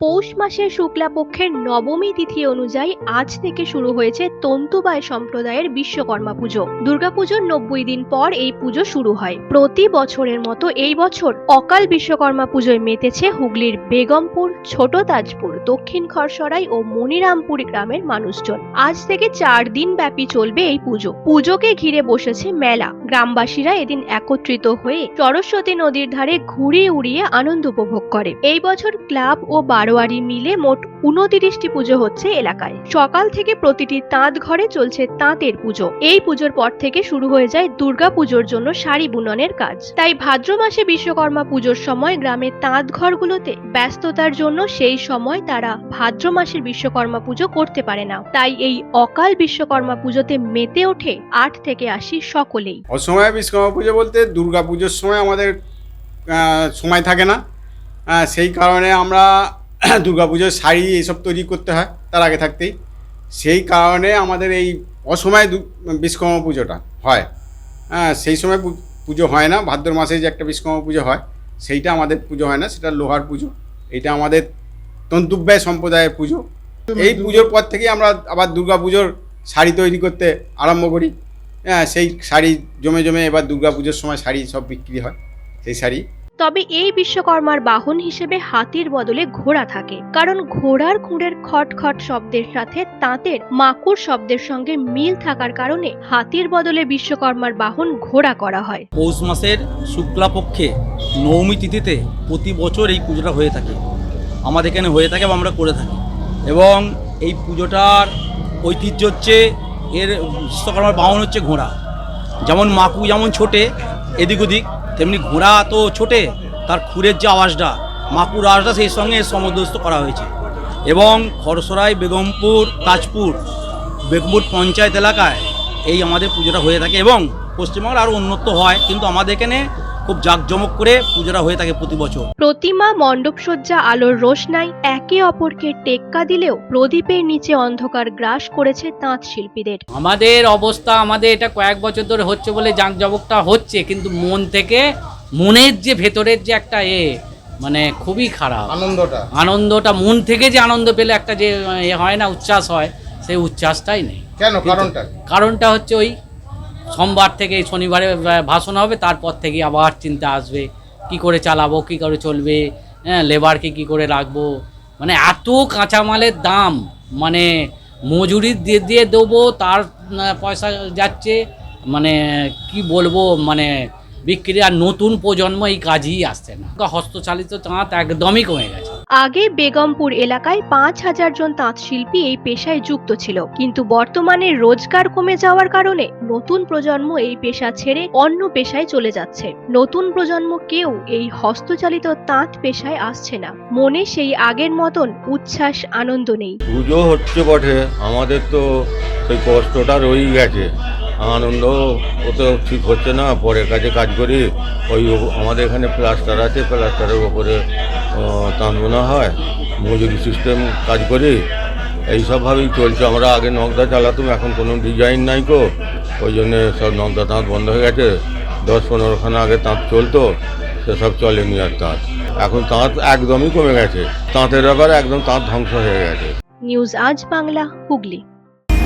পৌষ মাসের শুক্লাপক্ষের নবমী তিথি অনুযায়ী আজ থেকে শুরু হয়েছে তন্তুবায় সম্প্রদায়ের বিশ্বকর্মা পুজো। দুর্গাপুজোর নব্বই দিন পর এই পুজো শুরু হয়। প্রতি বছরের মতো এই বছর অকাল বিশ্বকর্মা পুজোয় মেতেছে হুগলির বেগমপুর, ছোট তাজপুর, দক্ষিণ খরসরাই ও মনিরামপুর গ্রামের মানুষজন। আজ থেকে চার দিন ব্যাপী চলবে এই পুজো। পুজোকে ঘিরে বসেছে মেলা। গ্রামবাসীরা এদিন একত্রিত হয়ে সরস্বতী নদীর ধারে ঘুরিয়ে উড়িয়ে আনন্দ উপভোগ করে। এই বছর ক্লাব ও বারোয়ারি মিলে মোট উনতিরিশটি পুজো হচ্ছে এলাকায়। সকাল থেকে প্রতিটি তাঁত ঘরে চলছে তাঁতের পুজো। এই পুজোর পর থেকে শুরু হয়ে যায় দুর্গা পুজোর জন্য শাড়ি বুননের কাজ। তাই ভাদ্র মাসে বিশ্বকর্মা পুজোর সময় গ্রামের তাঁত ঘরগুলোতে ব্যস্ততার জন্য সেই সময় তারা ভাদ্র মাসের বিশ্বকর্মা পুজো করতে পারে না। তাই এই অকাল বিশ্বকর্মা পুজোতে মেতে ওঠে আট থেকে আশি সকলেই। অসময়ে বিশ্বকর্মা পুজো বলতে দুর্গা পুজোর সময় আমাদের সময় থাকে না। সেই কারণে আমরা দুর্গা পুজোর শাড়ি এইসব তৈরি করতে হয়, তার আগে থাকতেই। সেই কারণে আমাদের এই অসময়ে বিশ্বকর্মা পুজোটা হয়। হ্যাঁ সেই সময় পুজো হয় না, ভাদ্র মাসে যে একটা বিশ্বকর্মা পুজো হয়, সেইটা আমাদের পুজো হয় না, সেটা লোহার পুজো। এইটা আমাদের তন্তুব্যয় সম্প্রদায়ের পুজো। এই পুজোর পর থেকেই আমরা আবার দুর্গা পুজোর শাড়ি তৈরি করতে আরম্ভ করি। হ্যাঁ সেই শাড়ি জমে জমে এবার দুর্গা পুজোর সময় শাড়ি সব বিক্রি হয়, সেই শাড়ি। তবে এই বিশ্বকর্মার বাহন হিসেবে হাতির বদলে ঘোড়া থাকে, কারণ ঘোড়ার খুঁড়ের খট খট শব্দের সাথে তাঁতের মাকুর শব্দের সঙ্গে মিল থাকার কারণে হাতির বদলে বিশ্বকর্মার বাহন ঘোড়া করা হয়। পৌষ মাসের শুক্লাপক্ষে নবমী তিথিতে প্রতি বছর এই পুজোটা হয়ে থাকে। আমাদের এখানে হয়ে থাকে বা আমরা করে থাকি। এবং এই পুজোটার ঐতিহ্য হচ্ছে, এর বিশ্বকর্মার বাহন হচ্ছে ঘোড়া। যেমন মাকু যেমন ছোটে, এদিক ওদিক তেমনি ঘোড়া তো ছোটে, তার খুরের যে আওয়াজটা, মাকুর আওয়াজটা সেই সঙ্গে সমদস্ত করা হয়েছে। এবং খরসরাই, বেগমপুর, তাজপুর, বেগমপুর পঞ্চায়েত এলাকায় এই আমাদের পুজোটা হয়ে থাকে এবং পশ্চিমবঙ্গের আরও উন্নত হয়। কিন্তু আমাদের এখানে খুব জাঁকজমক করে পুজোটা হয়ে থাকে প্রতি বছর। প্রতিমা মণ্ডপসজ্জা আলোর রোশনাই একে অপরকে টেক্কা দিলেও প্রদীপের নিচে অন্ধকার গ্রাস করেছে তাঁত শিল্পীদের। আমাদের অবস্থা আমাদের এটা কয়েক বছর ধরে হচ্ছে বলে জাঁকজমকটা হচ্ছে কিন্তু মন থেকে মনের যে ভেতরের যে একটা এ মানে খুবই খারাপ। আনন্দটা। আনন্দটা মন থেকে যে আনন্দ পেলে একটা যে এ হয় না উচ্ছ্বাস হয় সেই উচ্ছ্বাসটাই নেই। কেন? কারণটা? কারণটা হচ্ছে ওই সোমবার থেকে শনিবারে ভাষণ হবে, তারপর থেকে আবার চিন্তা আসবে, কি করে চালাবো, কি করে চলবে হ্যাঁ লেবারকে কি করে রাখব? মানে এত কাঁচামালের দাম মানে মজুরি দিয়ে দিয়ে দেবো, তার পয়সা যাচ্ছে মানে কি বলব মানে বিক্রি আর নতুন প্রজন্ম এই কাজই আসছে না। হস্তচালিত তাঁত একদমই কমে গেছে। আগে বেগমপুর এলাকায় পাঁচ হাজার জন তাঁত শিল্পী এই পেশায় যুক্ত ছিল। কিন্তু বর্তমানে রোজগার কমে যাওয়ার কারণে নতুন প্রজন্ম এই পেশা ছেড়ে অন্য পেশায় চলে যাচ্ছে। নতুন প্রজন্ম কেউ এই হস্তচালিত তাঁত পেশায় আসছে না। মনে সেই আগের মতন উচ্ছ্বাস, আনন্দ নেই। পুজো হচ্ছে বটে, আমাদের তো সেই কষ্টটা রয়েই গেছে। আনন্দ, ও তো ঠিক হচ্ছে না, পরের কাজে কাজ করি। ওই আমাদের এখানে প্লাস্টার আছে, প্লাস্টারের ওপরে তাঁত বোনা হয়, মজুরি সিস্টেম কাজ করি। এইসবভাবেই চলছে, আমরা আগে নগদা চালাতাম, এখন কোনো ডিজাইন নাই কো। ওই জন্যে সব নগদা তাঁত বন্ধ হয়ে গেছে। দশ পনেরোখানা আগে তাঁত চলতো, সেসব চলেনি আর তাঁত। এখন তাঁত একদমই কমে গেছে। তাঁতের ব্যাপারে একদম তাঁত ধ্বংস হয়ে গেছে। নিউজ আজ বাংলা, হুগলি।